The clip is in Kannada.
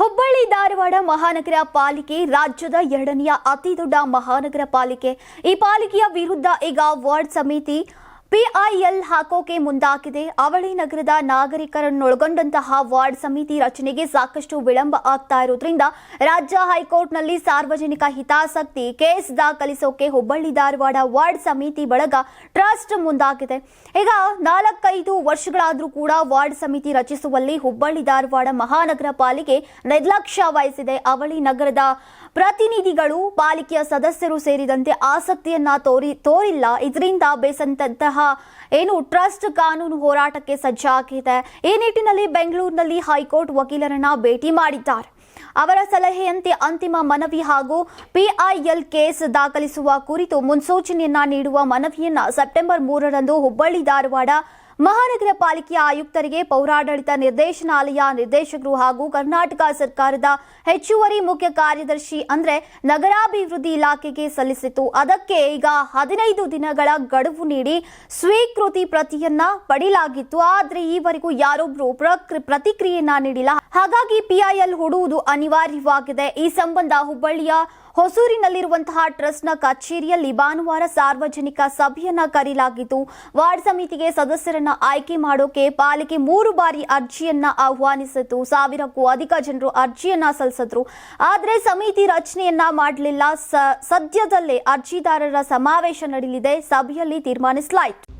ಹುಬ್ಬಳ್ಳಿ ಧಾರವಾಡ ಮಹಾನಗರ ಪಾಲಿಕೆ ರಾಜ್ಯದ ಎರಡನೆಯ ಅತಿ ದೊಡ್ಡ ಮಹಾನಗರ ಪಾಲಿಕೆ. ಈ ಪಾಲಿಕೆಯ ವಿರುದ್ಧ ಈಗ ವಾರ್ಡ್ ಸಮಿತಿ ಪಿಐಎಲ್ ಹಾಕೋಕೆ ಮುಂದಾಗಿದೆ. ಅವಳಿ ನಗರದ ನಾಗರಿಕರನ್ನೊಳಗೊಂಡಂತಹ ವಾರ್ಡ್ ಸಮಿತಿ ರಚನೆಗೆ ಸಾಕಷ್ಟು ವಿಳಂಬ ಆಗ್ತಾ ಇರೋದ್ರಿಂದ ರಾಜ್ಯ ಹೈಕೋರ್ಟ್ನಲ್ಲಿ ಸಾರ್ವಜನಿಕ ಹಿತಾಸಕ್ತಿ ಕೇಸ್ ದಾಖಲಿಸೋಕೆ ಹುಬ್ಬಳ್ಳಿ ಧಾರವಾಡ ವಾರ್ಡ್ ಸಮಿತಿ ಬಳಗ ಟ್ರಸ್ಟ್ ಮುಂದಾಗಿದೆ. ಈಗ ನಾಲ್ಕೈದು ವರ್ಷಗಳಾದರೂ ಕೂಡ ವಾರ್ಡ್ ಸಮಿತಿ ರಚಿಸುವಲ್ಲಿ ಹುಬ್ಬಳ್ಳಿ ಧಾರವಾಡ ಮಹಾನಗರ ಪಾಲಿಕೆ ನಿರ್ಲಕ್ಷ್ಯ ವಹಿಸಿದೆ. ಅವಳಿ ನಗರದ ಪ್ರತಿನಿಧಿಗಳು, ಪಾಲಿಕೆಯ ಸದಸ್ಯರು ಸೇರಿದಂತೆ ಆಸಕ್ತಿಯನ್ನ ತೋರಿ ತೋರಿಲ್ಲ. ಇದರಿಂದ ಬೇಸಂತಹ ಏನು ಟ್ರಸ್ಟ್ ಕಾನೂನು ಹೋರಾಟಕ್ಕೆ ಸಜ್ಜಾಗಿದೆ ಈ ನಿಟ್ಟಿನಲ್ಲಿ ಬೆಂಗಳೂರಿನಲ್ಲಿ ಹೈಕೋರ್ಟ್ ವಕೀಲರನ್ನ ಭೇಟಿ ಮಾಡಿದ್ದಾರೆ. ಅವರ ಸಲಹೆಯಂತೆ ಅಂತಿಮ ಮನವಿ ಹಾಗೂ ಪಿಐಎಲ್ ಕೇಸ್ ದಾಖಲಿಸುವ ಕುರಿತು ಮುನ್ಸೂಚನೆಯನ್ನ ನೀಡುವ ಮನವಿಯನ್ನ ಸೆಪ್ಟೆಂಬರ್ ಮೂರರಂದು ಹುಬ್ಬಳ್ಳಿ ಧಾರವಾಡ ಮಹಾನಗರ ಪಾಲಿಕೆಯ ಆಯುಕ್ತರಿಗೆ ಪೌರಾಡಳಿತ ನಿರ್ದೇಶನಾಲಯ ನಿರ್ದೇಶಕರು ಹಾಗೂ ಕರ್ನಾಟಕ ಸರ್ಕಾರದ ಹೆಚ್ಚುವರಿ ಮುಖ್ಯ ಕಾರ್ಯದರ್ಶಿ ಅಂದ್ರೆ ನಗರಾಭಿವೃದ್ಧಿ ಇಲಾಖೆಗೆ ಸಲ್ಲಿಸಿತು ಅದಕ್ಕೆ ಈಗ ಹದಿನೈದು ದಿನಗಳ ಗಡುವು ನೀಡಿ ಸ್ವೀಕೃತಿ ಪ್ರತಿಯನ್ನ ಪಡೆಯಲಾಗಿತ್ತು. ಆದರೆ ಈವರೆಗೂ ಯಾರೊಬ್ರು ಪ್ರತಿಕ್ರಿಯೆಯನ್ನ ನೀಡಿಲ್ಲ. ಹಾಗಾಗಿ ಪಿಐಎಲ್ ಹೂಡುವುದು ಅನಿವಾರ್ಯವಾಗಿದೆ. ಈ ಸಂಬಂಧ ಹುಬ್ಬಳ್ಳಿಯ ಹೊಸೂರಿನಲ್ಲಿರುವಂತಹ ಟ್ರಸ್ಟ್ನ ಕಚೇರಿಯಲ್ಲಿ ಭಾನುವಾರ ಸಾರ್ವಜನಿಕ ಸಭೆಯನ್ನ ಕರೆಯಲಾಗಿದ್ದು ವಾರ್ಡ್ ಸಮಿತಿಗೆ ಸದಸ್ಯರನ್ನ ಆಯ್ಕೆ ಮಾಡೋಕೆ ಪಾಲಿಕೆ ಮೂರು ಬಾರಿ ಅರ್ಜಿಯನ್ನ ಆಹ್ವಾನಿಸಿತು ಸಾವಿರಕ್ಕೂ ಅಧಿಕ ಜನರು ಅರ್ಜಿಯನ್ನ ಸಲ್ಲಿಸಿದ್ರು. ಆದರೆ ಸಮಿತಿ ರಚನೆಯನ್ನ ಮಾಡಲಿಲ್ಲ. ಸದ್ಯದಲ್ಲೇ ಅರ್ಜಿದಾರರ ಸಮಾವೇಶ ನಡೆಯಲಿದೆ. ಸಭೆಯಲ್ಲಿ ತೀರ್ಮಾನಿಸಲಾಯಿತು.